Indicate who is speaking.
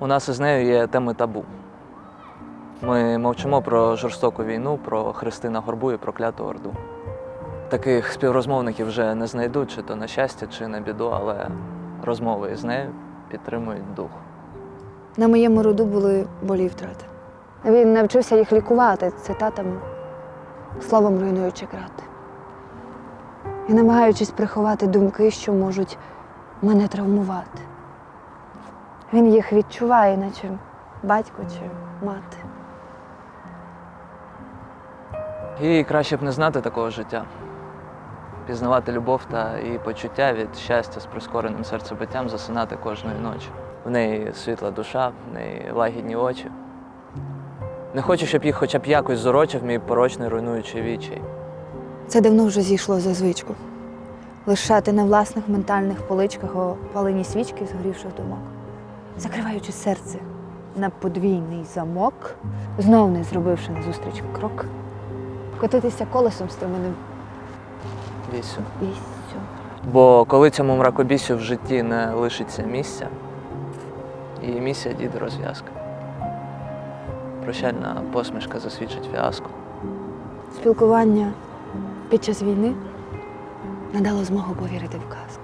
Speaker 1: У нас із нею є теми табу. Ми мовчимо про жорстоку війну, про хрести на горбу і прокляту орду. Таких співрозмовників вже не знайдуть, чи то на щастя, чи на біду, але розмови із нею підтримують дух.
Speaker 2: На моєму роду були болі втрати. Він навчився їх лікувати цитатами, словом руйнуючи крати. І намагаючись приховати думки, що можуть мене травмувати. Він їх відчуває, наче батько чи мати.
Speaker 1: Їй краще б не знати такого життя. Пізнавати любов та її почуття від щастя з прискореним серцебиттям засинати кожної ночі. В неї світла душа, в неї лагідні очі. Не хочу, щоб їх хоча б якось зорочив мій порочний руйнуючий відчай.
Speaker 2: Це давно вже зійшло за звичку. Лишати на власних ментальних поличках опалені свічки згорівших думок, закриваючи серце на подвійний замок, знов не зробивши назустріч крок, котитися колесом струменем
Speaker 1: Вісю.
Speaker 2: віссю.
Speaker 1: Бо коли цьому мракобісю в житті не лишиться місця, її місія діде розв'язка. Прощальна посмішка засвідчить фіаско.
Speaker 2: Спілкування під час війни надало змогу повірити в казку.